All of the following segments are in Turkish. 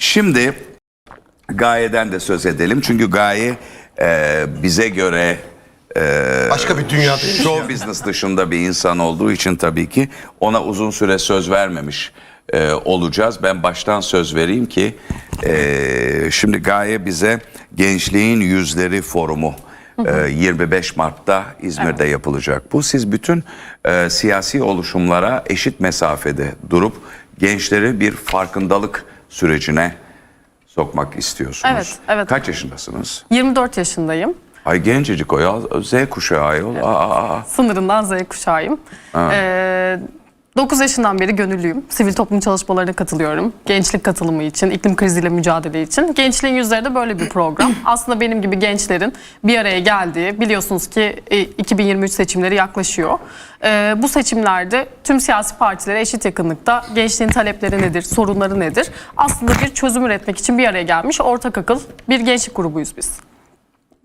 Şimdi Gaye'den de söz edelim. Çünkü Gaye e, bize göre Başka bir dünyada show business dışında bir insan olduğu için tabii ki ona uzun süre söz vermemiş e, olacağız. Ben baştan söz vereyim ki e, şimdi Gaye bize Gençliğin Yüzleri Forumu e, 25 Mart'ta İzmir'de yapılacak. Bu siz bütün e, siyasi oluşumlara eşit mesafede durup gençleri bir farkındalık sürecine sokmak istiyorsunuz. Evet, evet. Kaç yaşındasınız? 24 yaşındayım. Ay gencecik o ya. Z kuşağı ayol. Aa, aa, aa. Sınırından Z kuşağıyım. Ee, 9 yaşından beri gönüllüyüm. Sivil toplum çalışmalarına katılıyorum. Gençlik katılımı için, iklim kriziyle mücadele için. Gençliğin Yüzleri de böyle bir program. Aslında benim gibi gençlerin bir araya geldiği, biliyorsunuz ki e, 2023 seçimleri yaklaşıyor. Ee, bu seçimlerde tüm siyasi partilere eşit yakınlıkta gençliğin talepleri nedir, sorunları nedir? Aslında bir çözüm üretmek için bir araya gelmiş ortak akıl bir gençlik grubuyuz biz.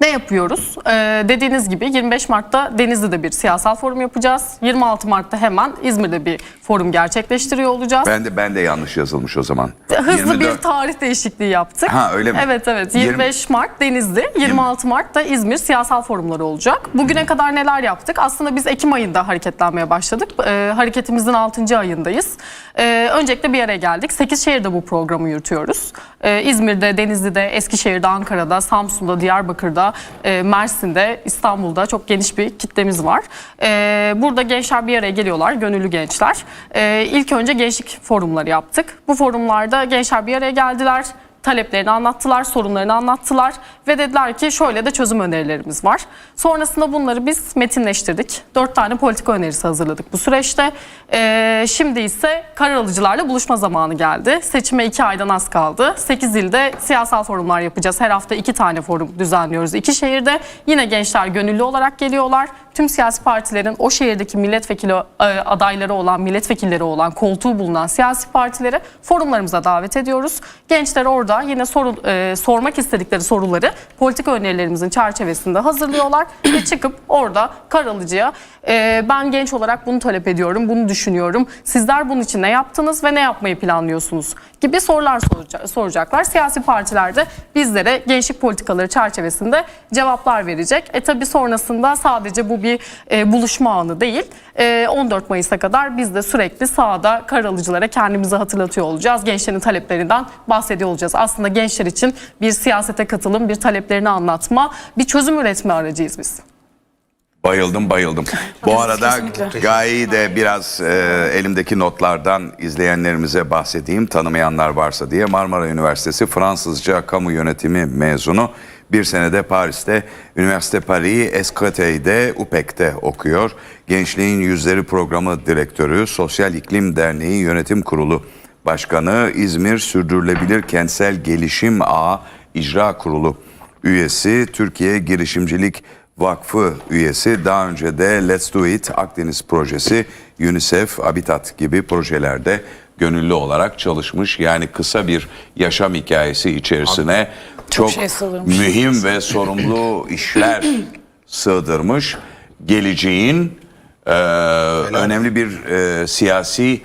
Ne yapıyoruz? Ee, dediğiniz gibi 25 Mart'ta Denizli'de bir siyasal forum yapacağız. 26 Mart'ta hemen İzmir'de bir forum gerçekleştiriyor olacağız. Ben de ben de yanlış yazılmış o zaman. Hızlı 24 bir tarih değişikliği yaptık. Ha, öyle mi? Evet evet. 20 25 Mart Denizli, 26 Mart'ta İzmir siyasal forumları olacak. Bugüne kadar neler yaptık? Aslında biz Ekim ayında hareketlenmeye başladık. Ee, hareketimizin 6. ayındayız. Ee, öncelikle bir araya geldik. 8 şehirde bu programı yürütüyoruz. Ee, İzmir'de, Denizli'de, Eskişehir'de, Ankara'da, Samsun'da, Diyarbakır'da, e, Mersin'de, İstanbul'da çok geniş bir kitlemiz var. Ee, burada gençler bir araya geliyorlar, gönüllü gençler. Ee, ilk önce gençlik forumları yaptık. Bu forumlarda gençler bir araya geldiler taleplerini anlattılar, sorunlarını anlattılar ve dediler ki şöyle de çözüm önerilerimiz var. Sonrasında bunları biz metinleştirdik. Dört tane politika önerisi hazırladık bu süreçte. Ee, şimdi ise karar alıcılarla buluşma zamanı geldi. Seçime iki aydan az kaldı. Sekiz ilde siyasal forumlar yapacağız. Her hafta iki tane forum düzenliyoruz iki şehirde. Yine gençler gönüllü olarak geliyorlar. Tüm siyasi partilerin o şehirdeki milletvekili e, adayları olan, milletvekilleri olan, koltuğu bulunan siyasi partileri forumlarımıza davet ediyoruz. Gençler orada yine soru, e, sormak istedikleri soruları politika önerilerimizin çerçevesinde hazırlıyorlar ve çıkıp orada karar alıcıya e, ben genç olarak bunu talep ediyorum, bunu düşünüyorum. Sizler bunun için ne yaptınız ve ne yapmayı planlıyorsunuz gibi sorular soracak- soracaklar. Siyasi partiler de bizlere gençlik politikaları çerçevesinde cevaplar verecek. E tabi sonrasında sadece bu bir e, buluşma anı değil. E, 14 Mayıs'a kadar biz de sürekli sahada karar alıcılara kendimizi hatırlatıyor olacağız. Gençlerin taleplerinden bahsediyor olacağız. Aslında gençler için bir siyasete katılım, bir taleplerini anlatma, bir çözüm üretme aracıyız biz. Bayıldım bayıldım. Bu arada Gaye'yi de biraz e, elimdeki notlardan izleyenlerimize bahsedeyim. Tanımayanlar varsa diye Marmara Üniversitesi Fransızca Kamu Yönetimi mezunu. Bir senede Paris'te Üniversite Paris Escotey'de UPEC'te okuyor. Gençliğin Yüzleri Programı Direktörü, Sosyal İklim Derneği Yönetim Kurulu Başkanı, İzmir Sürdürülebilir Kentsel Gelişim Ağı İcra Kurulu üyesi, Türkiye Girişimcilik Vakfı üyesi, daha önce de Let's Do It Akdeniz Projesi, UNICEF, Habitat gibi projelerde gönüllü olarak çalışmış. Yani kısa bir yaşam hikayesi içerisine çok, şey sığdırmış. mühim ve sorumlu işler sığdırmış. Geleceğin e, önemli bir e, siyasi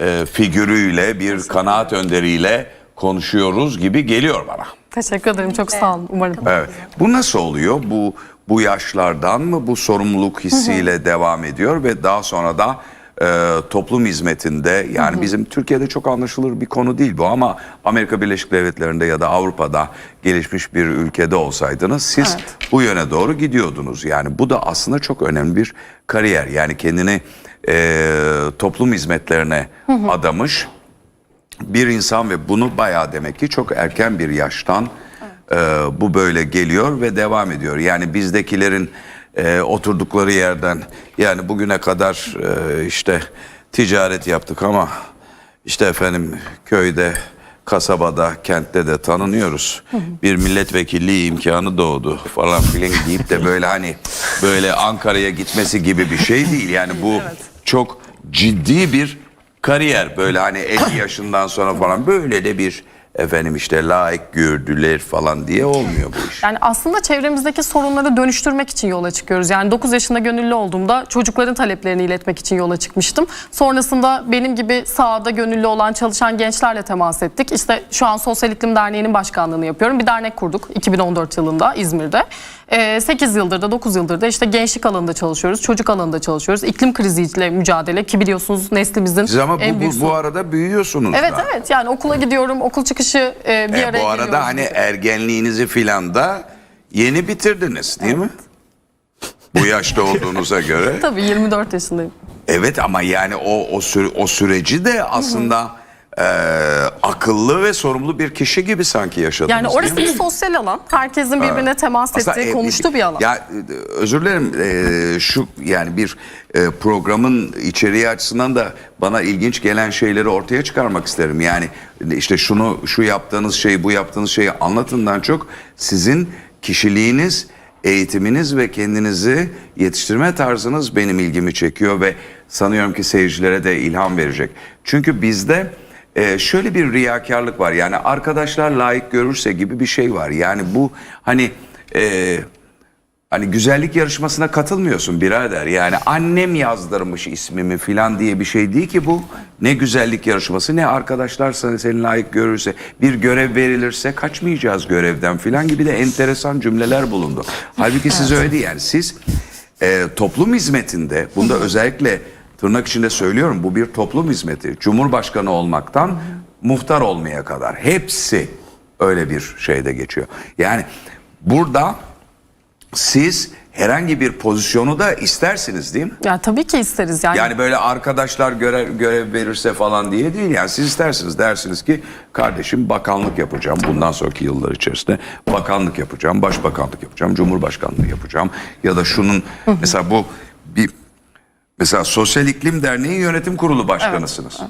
e, figürüyle, bir kanaat önderiyle konuşuyoruz gibi geliyor bana. Teşekkür ederim. Çok sağ olun. Umarım. Evet. Bu nasıl oluyor? Bu bu yaşlardan mı bu sorumluluk hissiyle devam ediyor ve daha sonra da e, toplum hizmetinde yani bizim Türkiye'de çok anlaşılır bir konu değil bu ama Amerika Birleşik Devletleri'nde ya da Avrupa'da gelişmiş bir ülkede olsaydınız siz Evet. bu yöne doğru gidiyordunuz. Yani bu da aslında çok önemli bir kariyer. Yani kendini e, toplum hizmetlerine adamış bir insan ve bunu bayağı demek ki çok erken bir yaştan e, bu böyle geliyor ve devam ediyor. Yani bizdekilerin e, oturdukları yerden yani bugüne kadar e, işte ticaret yaptık ama işte efendim köyde kasabada, kentte de tanınıyoruz. Bir milletvekilliği imkanı doğdu falan filan deyip de böyle hani böyle Ankara'ya gitmesi gibi bir şey değil. Yani bu çok ciddi bir kariyer böyle hani 50 yaşından sonra falan böyle de bir efendim işte layık gördüler falan diye olmuyor bu iş. Yani aslında çevremizdeki sorunları dönüştürmek için yola çıkıyoruz. Yani 9 yaşında gönüllü olduğumda çocukların taleplerini iletmek için yola çıkmıştım. Sonrasında benim gibi sahada gönüllü olan çalışan gençlerle temas ettik. İşte şu an Sosyal İklim Derneği'nin başkanlığını yapıyorum. Bir dernek kurduk 2014 yılında İzmir'de. 8 yıldır da 9 yıldır da işte gençlik alanında çalışıyoruz, çocuk alanında çalışıyoruz. İklim kriziyle mücadele ki biliyorsunuz neslimizin Siz ama en bu, büyük bu, bu arada büyüyorsunuz Evet da. evet yani okula gidiyorum, okul çıkışı e, bir E, araya bu arada hani ergenliğinizi filan da yeni bitirdiniz değil mi? Bu yaşta olduğunuza göre. Tabii 24 yaşındayım. Evet ama yani o o, süre, o süreci de aslında e, akıllı ve sorumlu bir kişi gibi sanki yaşadınız Yani orası bir sosyal alan. Herkesin birbirine temas Aslında, ettiği, e, konuştuğu bir alan. Ya e, özür dilerim e, şu yani bir e, programın içeriği açısından da bana ilginç gelen şeyleri ortaya çıkarmak isterim. Yani işte şunu şu yaptığınız şeyi bu yaptığınız şeyi anlatından çok sizin kişiliğiniz, eğitiminiz ve kendinizi yetiştirme tarzınız benim ilgimi çekiyor ve sanıyorum ki seyircilere de ilham verecek. Çünkü bizde e, şöyle bir riyakarlık var. Yani arkadaşlar layık görürse gibi bir şey var. Yani bu hani e, hani güzellik yarışmasına katılmıyorsun birader. Yani annem yazdırmış ismimi falan diye bir şey değil ki bu. Ne güzellik yarışması ne arkadaşlar seni, seni layık görürse bir görev verilirse kaçmayacağız görevden falan gibi de enteresan cümleler bulundu. Halbuki siz öyle değil yani siz e, toplum hizmetinde bunda özellikle tırnak içinde söylüyorum bu bir toplum hizmeti. Cumhurbaşkanı olmaktan muhtar olmaya kadar hepsi öyle bir şeyde geçiyor. Yani burada siz herhangi bir pozisyonu da istersiniz değil mi? Ya tabii ki isteriz yani. Yani böyle arkadaşlar görev, görev verirse falan diye değil. Yani siz istersiniz dersiniz ki kardeşim bakanlık yapacağım bundan sonraki yıllar içerisinde. Bakanlık yapacağım, başbakanlık yapacağım, cumhurbaşkanlığı yapacağım. Ya da şunun mesela bu bir mesela Sosyal İklim Derneği Yönetim Kurulu Başkanısınız.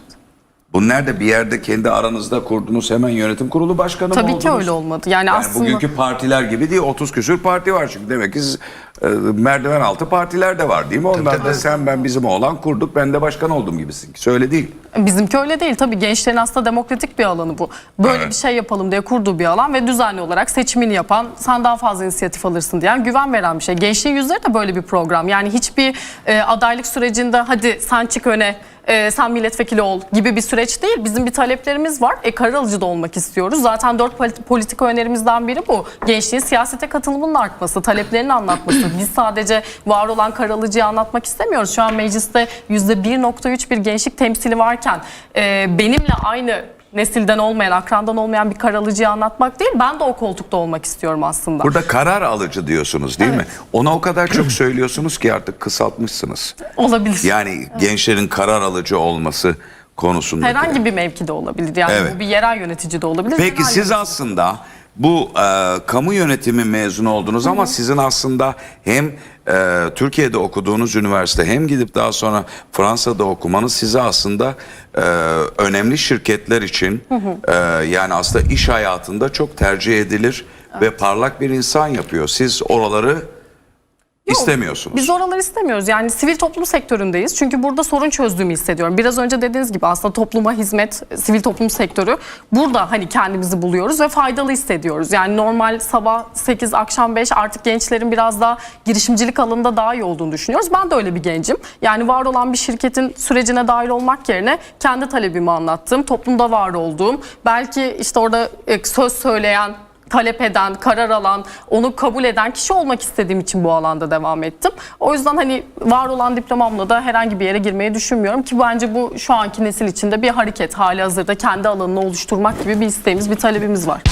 Bu nerede bir yerde kendi aranızda kurduğunuz hemen yönetim kurulu başkanı mı Tabii oldunuz? ki öyle olmadı. Yani, Yani aslında bugünkü partiler gibi değil 30 küsür parti var çünkü demek ki siz, e, merdiven altı partiler de var değil mi? Onlar da sen ben bizim oğlan kurduk ben de başkan oldum gibisin. Söyle değil. bizimki öyle değil. Tabii gençlerin aslında demokratik bir alanı bu. Böyle Evet. bir şey yapalım diye kurduğu bir alan ve düzenli olarak seçimini yapan, sen daha fazla inisiyatif alırsın diyen güven veren bir şey. Gençliğin yüzleri de böyle bir program. Yani hiçbir e, adaylık sürecinde hadi sen çık öne e, sen milletvekili ol gibi bir süreç değil. Bizim bir taleplerimiz var. E, karar alıcı da olmak istiyoruz. Zaten dört polit- politika önerimizden biri bu. Gençliğin siyasete katılımının artması, taleplerini anlatması. Biz sadece var olan karar alıcıyı anlatmak istemiyoruz. Şu an mecliste %1.3 bir gençlik temsili varken e, benimle aynı nesilden olmayan, akrandan olmayan bir karar alıcıyı anlatmak değil. Ben de o koltukta olmak istiyorum aslında. Burada karar alıcı diyorsunuz değil mi? Ona o kadar çok söylüyorsunuz ki artık kısaltmışsınız. Olabilir. Yani gençlerin karar alıcı olması konusunda. Herhangi bir mevkide olabilir. Yani Evet. bu bir yerel yönetici de olabilir. Peki siz aslında bu e, kamu yönetimi mezunu oldunuz ama sizin aslında hem e, Türkiye'de okuduğunuz üniversite hem gidip daha sonra Fransa'da okumanız sizi aslında e, önemli şirketler için e, yani aslında iş hayatında çok tercih edilir ve parlak bir insan yapıyor. Siz oraları istemiyorsunuz. Biz oraları istemiyoruz. Yani sivil toplum sektöründeyiz. Çünkü burada sorun çözdüğümü hissediyorum. Biraz önce dediğiniz gibi aslında topluma hizmet, sivil toplum sektörü burada hani kendimizi buluyoruz ve faydalı hissediyoruz. Yani normal sabah 8, akşam 5 artık gençlerin biraz daha girişimcilik alanında daha iyi olduğunu düşünüyoruz. Ben de öyle bir gencim. Yani var olan bir şirketin sürecine dahil olmak yerine kendi talebimi anlattım. Toplumda var olduğum, belki işte orada e, söz söyleyen talep eden, karar alan, onu kabul eden kişi olmak istediğim için bu alanda devam ettim. O yüzden hani var olan diplomamla da herhangi bir yere girmeyi düşünmüyorum ki bence bu şu anki nesil içinde bir hareket hali hazırda kendi alanını oluşturmak gibi bir isteğimiz, bir talebimiz var.